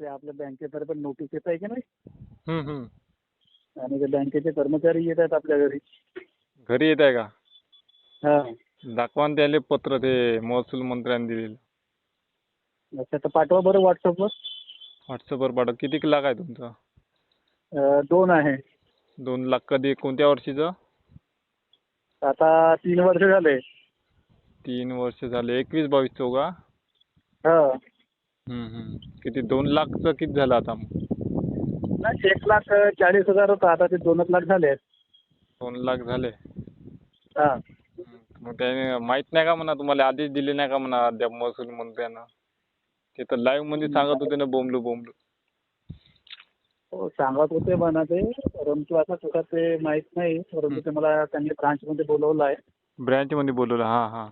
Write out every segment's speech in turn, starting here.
ते आपल्या बँकेतर्फे नोटीस येत आहे की नाही? हम्म, हम्म. आणि ते बँकेचे कर्मचारी येत आहेत आपल्या घरी. घरी येत आहे का? हा. दाखवा ना त्याले पत्र ते महसूल मंत्र्यांनी दिलेलं. अच्छा तर पाठवा बरं व्हॉट्सअपवर व्हॉट्सअपवर पाठव. किती लाख आहे तुमचं? अं, दोन आहे. दोन लाख कधी? कोणत्या वर्षीचं? आता तीन वर्ष झाले. तीन वर्ष झाले. एकवीस बावीसचं का हा. किती दोन लाखचं किती झालं आता? मग नाही एक लाख चाळीस हजार होता. आता ते दोनच लाख झाले दोन लाख झाले. हा. मग त्याने माहीत नाही का म्हणा तुम्हाला? आदेश दिले नाही का म्हणा? अद्याप महसूल मंत्र्यांना ते तर लाईव्हमध्ये सांगत होते ना बोंबलू बोंबलू. हो सांगत होते म्हणा ते. परंतु आता कुठं ते माहीत नाही. परंतु ते मला त्यांनी ब्रांचमध्ये बोलवलं आहे. ब्रँच मध्ये बोलवलं हा हा.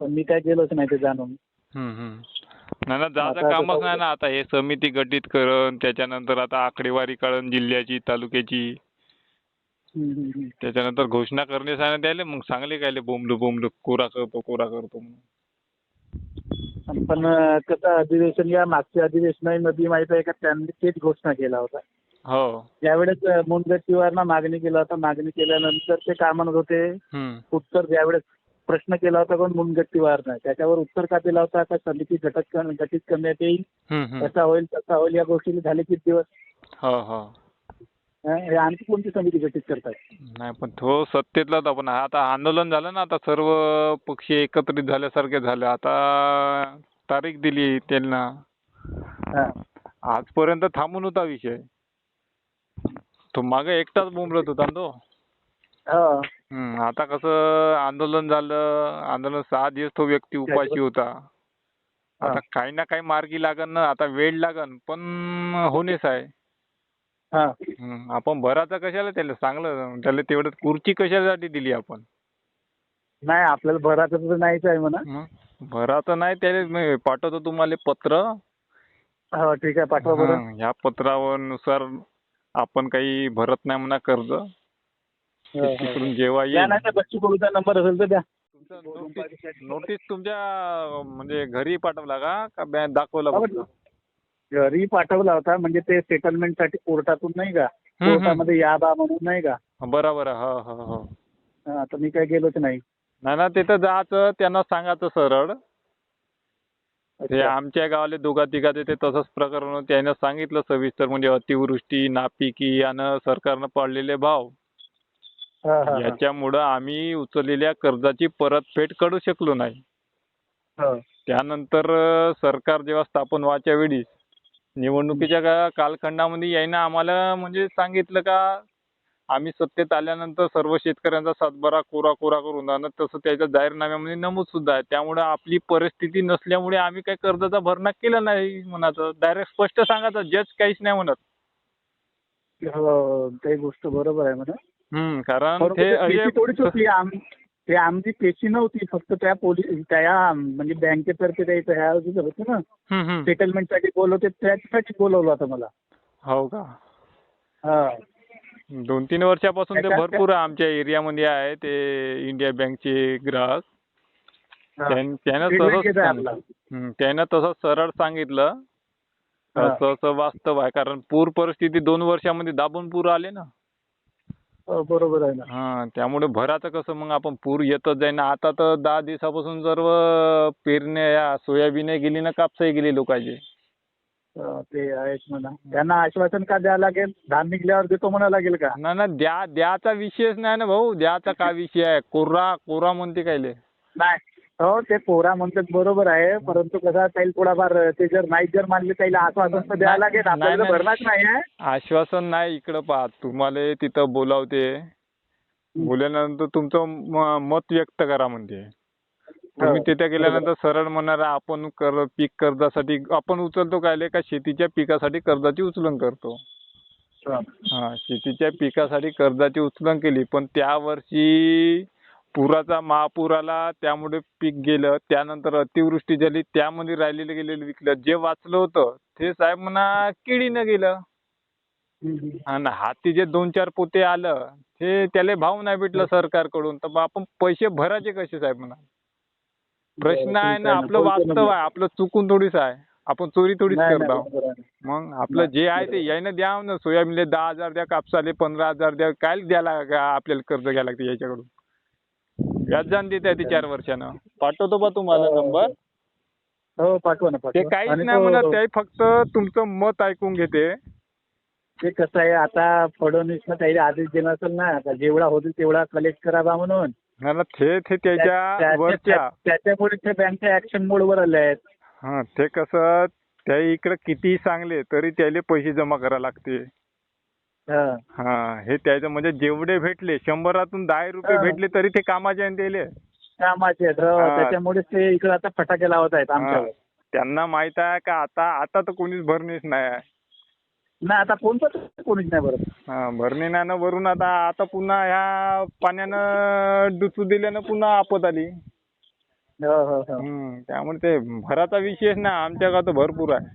पण मी काय गेलोच नाही ते जाणून. हम्म, हम्म. नाही ना जायचं कामच नाही ना आता हे समिती गठीत करण त्याच्यानंतर आता आकडेवारी काढून जिल्ह्याची तालुक्याची. त्याच्यानंतर घोषणा करणे त्याले मग सांगले काय बोंबलू बोंबलू कोरा करतो कोरा करतो म्हणून. पण कसं अधिवेशन या मागच्या अधिवेशनामध्ये माहीत आहे का त्यांनी तेच घोषणा केला होता. हो. ज्यावेळेस मुनगट्टीवारनं मागणी केला होता मागणी केल्यानंतर ते काय म्हणत होते. उत्तर ज्यावेळेस प्रश्न केला होता कोण? मुनगट्टीवारनं त्याच्यावर उत्तर का दिला होता? का समिती गटक कर- गठीत करण्यात येईल. कसा होईल? तसा होईल? या गोष्टी झाले किती दिवस? हो हो. हं? हे आणखी कोणती समिती गठीत करताय नाही पण तो सत्तेतला होता. पण आता आंदोलन झालं ना आता सर्व पक्ष एकत्रित झाल्यासारखे झाले. आता तारीख दिली त्यांना. हा. आजपर्यंत थांबून होता विषय. तो मागे एकटाच बोंबलत होता ना तो? हो. हम्म, आता कसं आंदोलन झालं आंदोलन सहा दिवस तो व्यक्ती उपाशी होता आता. काही ना काही मार्गी लागन ना आता वेळ लागन पण होणेच आहे हा. आपण भराचं कशाला त्याला चांगलं त्याला तेवढं खुर्ची कशासाठी दिली आपण नाही आपल्याला भराचं तर नाहीच आहे म्हणा मग भराचं नाही त्याला मी पाठवतो तुम्हाला पत्र हो ठीक आहे पाठवा बरं हं, ह्या पत्रावर नुसार आपण काही भरत नाही म्हणा कर्ज तिकडून. जेव्हा द्या येईल नाही तर बच्चू कडूचा नंबर असेल तर द्या नोटीस तुमच्या म्हणजे घरी पाठवला का का बँक दाखवला? घरी पाठवला होता म्हणजे ते सेटलमेंटसाठी कोर्टातून नाही का. कोर्टामध्ये या बा म्हणून नाही का बरोबर. हो हो हो तर मी काय गेलोच नाही नाही ना तिथं जायचं त्यांना सांगायचं सरळ ते. आमच्या गावाले दोघा तिघाचे ते तसंच प्रकरण. त्यानं सांगितलं सविस्तर म्हणजे अतिवृष्टी नापिकी आणि सरकारनं पाडलेले भाव. याच्यामुळं आम्ही उचललेल्या कर्जाची परतफेड करू शकलो नाही. हो. त्यानंतर सरकार जेव्हा स्थापन व्हायच्या वेळी निवडणुकीच्या कालखंडामध्ये यायनं आम्हाला म्हणजे सांगितलं का आम्ही सत्तेत आल्यानंतर सर्व शेतकऱ्यांचा सातबारा कोरा कोरा करून आणि तसं त्याच्या जाहीरनाम्यामध्ये नमूद सुद्धा आहे. त्यामुळे आपली परिस्थिती नसल्यामुळे आम्ही काही कर्जाचा भरणा केला नाही म्हणायचं. डायरेक्ट स्पष्ट सांगायचं जज काहीच नाही म्हणत. हो. ते गोष्ट बरोबर आहे म्हणा. कारण परंतु ते आमची पेशी नव्हती फक्त त्या पोलीस त्या म्हणजे बँकेतर्फे द्यायचं ह्या होतं ना. हम्म. सेटलमेंटसाठी बोलवते त्याच्यासाठी बोलवलं होतं मला. हो का? हा. दोन तीन वर्षापासून ते भरपूर आमच्या एरियामध्ये आहे ते इंडिया बँकचे ग्राहक. त्यां- त्यानं तसं सरळ सांगितलं. असं वास्तव आहे कारण पूर परिस्थिती दोन वर्षामध्ये दाबून पूर आले ना. बरोबर आहे ना. हा त्यामुळे भराचं कसं मग आपण पूर येतच जाईना. आता तर दहा दिवसापासून सर्व पेरण्या या सोयाबीन गेली ना कापसाही गेली लोकांची. ते आहेच म्हणा. त्यांना आश्वासन का द्यावं लागेल? धान निघल्यावर देतो म्हणा लागेल का? ना ना द्या द्याचा विषयच नाही ना भाऊ. द्याचा काय विषय आहे? कोरा कोरा म्हणते कायले. नाही. हो ते पोरा म्हणतात बरोबर आहे परंतु कसं त्याला थोडाफार ते जर नाही जर मानले त्याला आश्वासन तर द्यावं लागेल नाही, आपल्याला नाही. भरणारच नाही आहे. आश्वासन नाही इकडं पहा तुम्हाला तिथं बोलावते. बोलल्यानंतर तुमचं म- मत व्यक्त करा म्हणते. तुम्ही हो, तिथे गेल्यानंतर सरळ म्हणणार आपण कर पीक कर्जासाठी आपण उचलतो कायले का शेतीच्या पिकासाठी कर्जाची उचलन करतो. हा. हा शेतीच्या पिकासाठी कर्जाची उचलन केली पण त्या वर्षी पुराचा महापूर आला त्यामुळे पीक गेलं त्यानंतर अतिवृष्टी झाली त्यामध्ये राहिलेलं गेलेलं विकलं. जे वाचलं होतं ते साहेब म्हणा किडीनं गेलं. आणि हाती जे दोन चार पोते आलं ते त्याला भाव नाही भेटला सरकारकडून. तर मग आपण पैसे भरायचे कसे साहेब म्हणा? प्रश्न आहे ना. आपलं वास्तव. आहे आपलं चुकून थोडीच आहे. आपण चोरी थोडीच करत. मग आपलं जे आहे ते यायनं द्या ना. सोयाबीनले दहा हजार द्या कापसाले पंधरा हजार द्या काय द्यायला आपल्याला कर्ज घ्यायला लागते याच्याकडून? व्याजदान देत आहे ते चार वर्षानं. पाठवतो बा तुम्हाला. नंबर. हो पाठवा ना ते पाठवा काहीच आणि नाही तो- म्हणत ते फक्त तुमचं मत ऐकून घेते. ते कसं आहे आता फडणवीसनं त्याला आदेश दिला असेल ना आता जेवढा होतील तेवढा कलेक्ट करावा म्हणून. ते ते त्याच्या त्या- वरच्या. त्या- त्याच्यामुळे ते बँकच्या ऍक्शन मोडवर आले आहेत. हा ते कसं त्या इकडे कितीही चांगले तरी त्याले पैसे जमा करावे लागते. हा. हा त्याचं म्हणजे जेवढे भेटले शंभरातून दहा रुपये. भेटले तरी ते कामाचे ना त्याले कामाचे आहेत हो. त्याच्यामुळे ते इकडे आता फटाके लावत आहेत. आमच्यावर त्यांना माहीत आहे का आता आता तर कोणीच भरणीच नाही नाही आता कोणतं कोणीच नाही बरं हा भरणी नाही ना वरून आता आता पुन्हा ह्या पाण्यानं डुचू दिल्यानं पुन्हा आपत आली हो हो त्यामुळे ते भराचा विषयच ना आमच्या गावात भरपूर आहे